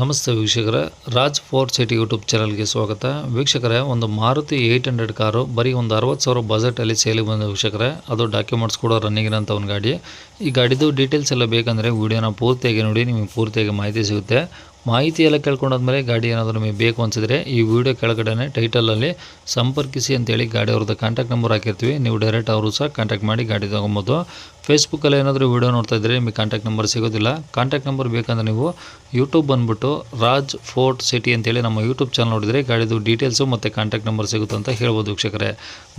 ನಮಸ್ತೆ ವೀಕ್ಷಕರೇ. Raj four city YouTube ಚಾನಲ್ಗೆ ಸ್ವಾಗತ. ವೀಕ್ಷಕರೇ, ಒಂದು ಮಾರುತಿ ಏಯ್ಟ್ ಹಂಡ್ರೆಡ್ ಕಾರು, ಬರೀ ಒಂದು ಅರವತ್ತು ಸಾವಿರ ಬಜೆಟಲ್ಲಿ ಸೇಲಿಗೆ ಬಂದ ವೀಕ್ಷಕರೇ. ಅದು ಡಾಕ್ಯುಮೆಂಟ್ಸ್ ಕೂಡ ರನ್ನಿಂಗ್ ಅಂತ ಒಂದು ಗಾಡಿ. ಈ ಗಾಡಿದು ಡೀಟೇಲ್ಸ್ ಎಲ್ಲ ಬೇಕಂದರೆ ವೀಡಿಯೋನ ಪೂರ್ತಿಯಾಗಿ ನೋಡಿ, ನಿಮಗೆ ಪೂರ್ತಿಯಾಗಿ ಮಾಹಿತಿ ಸಿಗುತ್ತೆ. ಮಾಹಿತಿ ಎಲ್ಲ ಕೇಳ್ಕೊಂಡಾದ್ಮೇಲೆ ಗಾಡಿ ಏನಾದರೂ ನಿಮಗೆ ಬೇಕು ಅನಿಸಿದ್ರೆ ಈ ವಿಡಿಯೋ ಕೆಳಗಡೆ ಟೈಟಲಲ್ಲಿ ಸಂಪರ್ಕಿಸಿ ಅಂತೇಳಿ ಗಾಡಿ ಅವ್ರದ್ದು ಕಾಂಟ್ಯಾಕ್ಟ್ ನಂಬರ್ ಹಾಕಿರ್ತೀವಿ. ನೀವು ಡೈರೆಕ್ಟ್ ಅವರು ಸಹ ಕಾಂಟ್ಯಾಕ್ಟ್ ಮಾಡಿ ಗಾಡಿ ತೊಗೊಬೋದು. ಫೇಸ್ಬುಕ್ಕಲ್ಲಿ ಏನಾದರೂ ವಿಡಿಯೋ ನೋಡ್ತಾ ಇದ್ದರೆ ನಿಮಗೆ ಕಾಂಟ್ಯಾಕ್ಟ್ ನಂಬರ್ ಸಿಗೋದಿಲ್ಲ. ಕಾಂಟ್ಯಾಕ್ಟ್ ನಂಬರ್ ಬೇಕಂದ್ರೆ ನೀವು ಯೂಟ್ಯೂಬ್ ಬಂದುಬಿಟ್ಟು ರಾಜ್ ಫೋರ್ಟ್ ಸಿಟಿ ಅಂತೇಳಿ ನಮ್ಮ ಯೂಟ್ಯೂಬ್ ಚಾನಲ್ ನೋಡಿದರೆ ಗಾಡಿದು ಡೀಟೇಲ್ಸು ಮತ್ತು ಕಾಂಟ್ಯಾಕ್ಟ್ ನಂಬರ್ ಸಿಗುತ್ತೆ ಅಂತ ಹೇಳ್ಬೋದು ವೀಕ್ಷಕರೇ.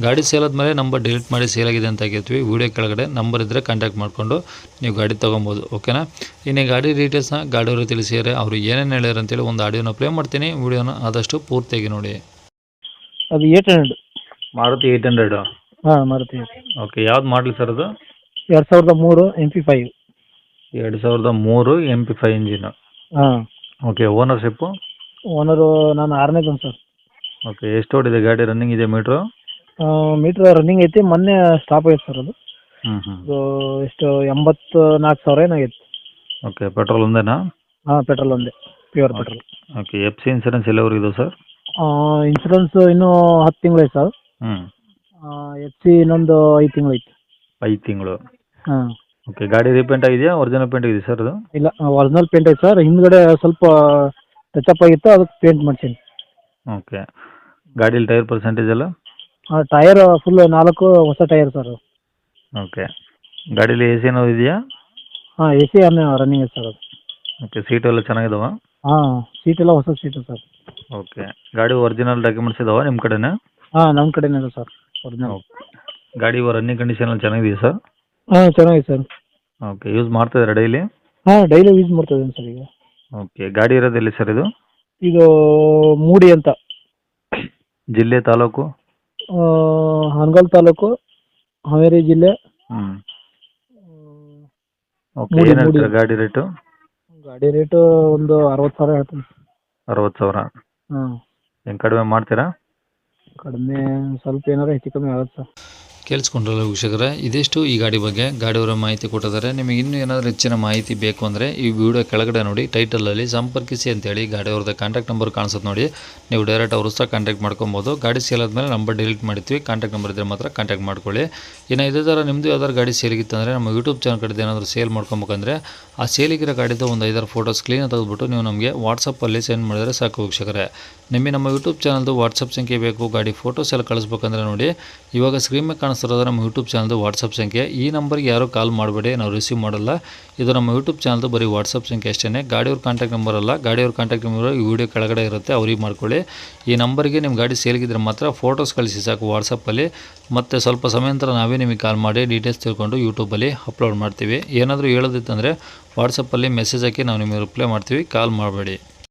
ಗಾಡಿ ಸೇಲ್ ಆದಮೇಲೆ ನಂಬರ್ ಡಿಲೀಟ್ ಮಾಡಿ ಸೇಲ್ ಆಗಿದೆ ಅಂತ ಆಗಿರ್ತೀವಿ ವಿಡಿಯೋ ಕೆಳಗಡೆ ನಂಬರ್ ಇದ್ದರೆ ಕಾಂಟ್ಯಾಕ್ಟ್ ಮಾಡಿಕೊಂಡು ನೀವು ಗಾಡಿ ತೊಗೊಬೋದು. ಓಕೆನಾ ಇನ್ನೇ ಗಾಡಿ ಡೀಟೇಲ್ಸ್ನ ಗಾಡಿಯವರು ತಿಳಿಸಿದರೆ ಅವರು ಏನೇನು ಹೇಳ್ಯಾರ ಅಂತೇಳಿ ಒಂದು ಆಡಿಯೋನ ಪ್ಲೇ ಮಾಡ್ತೀನಿ. ವಿಡಿಯೋನ ಆದಷ್ಟು ಪೂರ್ತಿಯಾಗಿ ನೋಡಿ. ಅದು eight hundred. Maruti eight hundred ಹಾಂ ಮಾರುತಿ ಓಕೆ ಯಾವ್ದು ಮಾಡಲಿ ಸರ್ ಅದು? ಎರಡು ಸಾವಿರದ ಮೂರು ಎಂ ಪಿ ಫೈವ್ ಎರಡು ಸಾವಿರದ ಮೂರು ಎಂ ಪಿ ಫೈವ್ ಇಂಜಿನ್ ಹಾಂ. ಓಕೆ ಓನರ್ಶಿಪ್ಪು ಓನರು ನಾನು ಆರನೇ ಬಂದು ಸರ್ ಓಕೆ ಎಷ್ಟು ಓಡಿದೆ ಗಾಡಿ? ರನ್ನಿಂಗ್ ಇದೆ ಮೀಟ್ರು ಮೀಟ್ರ್ ರನ್ನಿಂಗ್ ಐತಿ ಮೊನ್ನೆ ಸ್ಟಾಪ್ ಆಗೈತೆ ಸರ್ ಅದು. ಹ್ಞೂ ಹ್ಞೂ ಅದು ಎಷ್ಟು ಎಂಬತ್ತು ನಾಲ್ಕು ಸಾವಿರ ಏನಾಗೈತೆ ಓಕೆ ಪೆಟ್ರೋಲ್ ಒಂದೇನಾ? ಹಾಂ ಪೆಟ್ರೋಲ್ ಒಂದೇ. Pure petrol okay F C insurance ಎಲ್ಲವರೆಗೂ ಇದೆ ಸರ್ ಇನ್ಸೂರೆನ್ಸ್ ಇನ್ನೂ ಹತ್ತು ತಿಂಗಳು ಐತೆ ಸರ್. ಹ್ಞೂ ಎಫ್ ಸಿ ಇನ್ನೊಂದು ಐದು ತಿಂಗಳು ಐತೆ. ಐದು ತಿಂಗಳು. ಹಾಂ. ಓಕೆ ಗಾಡಿ ರೀಪೇಂಟ್ ಆಗಿದೆಯಾ? ಒರಿಜಿನಲ್ ಪೇಂಟ್ ಇದೆ ಸರ್ ಅದು? ಇಲ್ಲ ಒರಿಜಿನಲ್ ಪೇಂಟ್ ಐತೆ ಸರ್. ಹಿಂದ್ಗಡೆ ಸ್ವಲ್ಪ ಟಚಪ್ ಆಗಿತ್ತು ಅದಕ್ಕೆ ಪೇಂಟ್ ಮಾಡ್ಸೀನಿ. ಓಕೆ ಗಾಡೀಲಿ ಟೈರ್ ಪರ್ಸೆಂಟೇಜ್ ಎಲ್ಲ? ಟೈರ್ ಫುಲ್ ನಾಲ್ಕು ಹೊಸ ಟೈರ್ ಸರ್ ಓಕೆ ಗಾಡೀಲಿ ಎ ಸಿ ಏನಾದ್ರು ಇದೆಯಾ? ಹಾಂ ಎ ಸಿ ರನ್ನಿಂಗ್ ಇದೆ ಸರ್ ಅದು. ಓಕೆ ಸೀಟು ಎಲ್ಲ ಚೆನ್ನಾಗಿದಾವ? ಹಾಂ ಸೀಟ್ ಎಲ್ಲ ಹೊಸ ಸೀಟು ಸರ್. ಓಕೆ ಗಾಡಿ ಒರಿಜಿನಲ್ ಡಾಕ್ಯುಮೆಂಟ್ಸ್ ಇದಾವ ನಿಮ್ಮ ಕಡೆನೇ? ಹಾಂ ನಮ್ಮ ಕಡೆನೇ ಇದೆ ಸರ್ ಒರಿಜಿನಲ್ ಗಾಡಿ ರನ್ನಿಂಗ್ ಕಂಡೀಷನ್ ಎಲ್ಲ ಚೆನ್ನಾಗಿದೆಯಾ ಸರ್? ಹಾಂ ಚೆನ್ನಾಗಿದೆ ಸರ್. ಓಕೆ ಯೂಸ್ ಮಾಡ್ತಾ ಇದ್ದೀರಾ ಡೈಲಿ ಹಾಂ ಡೈಲಿ ಯೂಸ್ ಮಾಡ್ತಾ ಇದ್ದೀನಿ ಸರ್ ಈಗ. ಓಕೆ ಗಾಡಿ ಇರೋದು ಎಲ್ಲಿ ಸರ್ ಇದು? ಇದು ಮೂಡಿ ಅಂತ. ಜಿಲ್ಲೆ ತಾಲೂಕು? ಆ, ಹಾನಗಲ್ ತಾಲೂಕು ಹಾವೇರಿ ಜಿಲ್ಲೆ. ಹ್ಞೂ ಓಕೆ ಮೂಡಿ, ಏನು ಹೇಳ್ತೀರಾ ಗಾಡಿ ರೇಟು ಗಾಡಿ ರೇಟು ಒಂದು ಅರವತ್ತು ಸಾವಿರ ಹೇಳ್ತೀನಿ. ಅರವತ್ತು ಸಾವಿರ? ಹಾಂ ಏನು ಕಡಿಮೆ ಮಾಡ್ತೀರಾ? ಕಡಿಮೆ ಸ್ವಲ್ಪ ಏನಾರ ಹೆಚ್ಚು ಕಮ್ಮಿ ಆಗುತ್ತೆ ಸರ್. ಕೇಳಿಸ್ಕೊಂಡ್ರಲ್ಲ ವೀಕ್ಷಕರೇ? ಇದಿಷ್ಟು ಈ ಗಾಡಿ ಬಗ್ಗೆ ಗಾಡಿಯವರ ಮಾಹಿತಿ ಕೊಟ್ಟಿದ್ದಾರೆ. ನಿಮಗೆ ಇನ್ನೂ ಏನಾದರೂ ಹೆಚ್ಚಿನ ಮಾಹಿತಿ ಬೇಕು ಅಂದರೆ ಈ ವಿಡಿಯೋ ಕೆಳಗಡೆ ನೋಡಿ, ಟೈಟಲಲ್ಲಿ ಸಂಪರ್ಕಿಸಿ ಅಂತೇಳಿ ಗಾಡಿಯವ್ರದ್ದು ಕಾಂಟ್ಯಾಕ್ಟ್ ನಂಬರ್ ಕಾಣಿಸುತ್ತೆ ನೋಡಿ. ನೀವು ಡೈರೆಕ್ಟ್ ಅವರು ಸಹ ಕಾಂಟ್ಯಾಕ್ಟ್ ಮಾಡ್ಕೊಬೋದು. ಗಾಡಿ ಸೇಲ್ ಆದಮೇಲೆ ನಂಬರ್ ಡಿಲೀಟ್ ಮಾಡ್ತೀವಿ ಕಾಂಟ್ಯಾಕ್ಟ್ ನಂಬರ್ ಇದ್ದರೆ ಮಾತ್ರ ಕಾಂಟ್ಯಾಕ್ಟ್ ಮಾಡ್ಕೊಳ್ಳಿ. ಇನ್ನು ಇದೇ ಥರ ನಿಮ್ಮದು ಯಾವ್ದಾದ್ರು ಗಾಡಿ ಸೇಲಿಗಿತ್ತಂದರೆ ನಮ್ಮ ಯೂಟ್ಯೂಬ್ ಚಾನಲ್ ಕಡೆ ಏನಾದರೂ ಸೇಲ್ ಮಾಡ್ಕೊಬೇಕಂದ್ರೆ ಆ ಸೇಲಿಗಿರೋ ಗಾಡಿದು ಒಂದು ಐದಾರು ಫೋಟೋಸ್ ಕ್ಲೀನ್ ತೆಗೆದುಬಿಟ್ಟು ನೀವು ನಮಗೆ ವಾಟ್ಸಪ್ಪಲ್ಲಿ ಸೆಂಡ್ ಮಾಡಿದರೆ ಸಾಕು ವೀಕ್ಷಕರೇ. ನಿಮಗೆ ನಮ್ಮ ಯೂಟ್ಯೂಬ್ ಚಾನಲ್ದು ವಾಟ್ಸಪ್ ಸಂಖ್ಯೆ ಬೇಕು, ಗಾಡಿ ಫೋಟೋಸ್ ಎಲ್ಲ ಕಳಿಸ್ಬೇಕಂದ್ರೆ ನೋಡಿ. ಇವಾಗ ಸ್ಕ್ರೀನ್ ಮೇಲೆ ಕಾಣಿಸ್ತಿರೋದು ನಮ್ಮ ಯೂಟ್ಯೂಬ್ ಚಾನಲ್ದು ವಾಟ್ಸಪ್ ಸಂಖ್ಯೆ. ಈ ನಂಬರ್ಗೆ ಯಾರೂ ಕಾಲ್ ಮಾಡಬೇಡಿ, ನಾವು ರಿಸೀವ್ ಮಾಡಲ್ಲ. ಇದು ನಮ್ಮ ಯೂಟ್ಯೂಬ್ ಚಾನಲ್ದು ಬರೀ ವಾಟ್ಸಪ್ ಸಂಖ್ಯೆ ಅಷ್ಟೇ ಗಾಡಿಯವ್ರ ಕಾಂಟ್ಯಾಕ್ಟ್ ನಂಬರ್ ಅಲ್ಲ. ಗಾಡಿಯವ್ರ ಕಾಂಟ್ಯಾಕ್ಟ್ ನಂಬರ್ ಈ ವಿಡಿಯೋ ಕೆಳಗಡೆ ಇರುತ್ತೆ, ಅವ್ರಿಗೆ ಮಾಡ್ಕೊಳ್ಳಿ. ಈ ನಂಬರ್ಗೆ ನಿಮ್ಮ ಗಾಡಿ ಸೇಲ್ಗಿದ್ರೆ ಮಾತ್ರ ಫೋಟೋಸ್ ಕಳಿಸಿ ಸಾಕು ವಾಟ್ಸಪ್ಪಲ್ಲಿ. ಮತ್ತು ಸ್ವಲ್ಪ ಸಮಯ ನಂತರ ನಾವೇ ನಿಮಗೆ ಕಾಲ್ ಮಾಡಿ ಡೀಟೇಲ್ಸ್ ತಿಳ್ಕೊಂಡು ಯೂಟ್ಯೂಬಲ್ಲಿ ಅಪ್ಲೋಡ್ ಮಾಡ್ತೀವಿ. ಏನಾದರೂ ಹೇಳೋದಿತ್ತಂದರೆ ವಾಟ್ಸಪ್ಪಲ್ಲಿ ಮೆಸೇಜ್ ಹಾಕಿ ನಾವು ನಿಮಗೆ ರಿಪ್ಲೈ ಮಾಡ್ತೀವಿ. ಕಾಲ್ ಮಾಡಬೇಡಿ.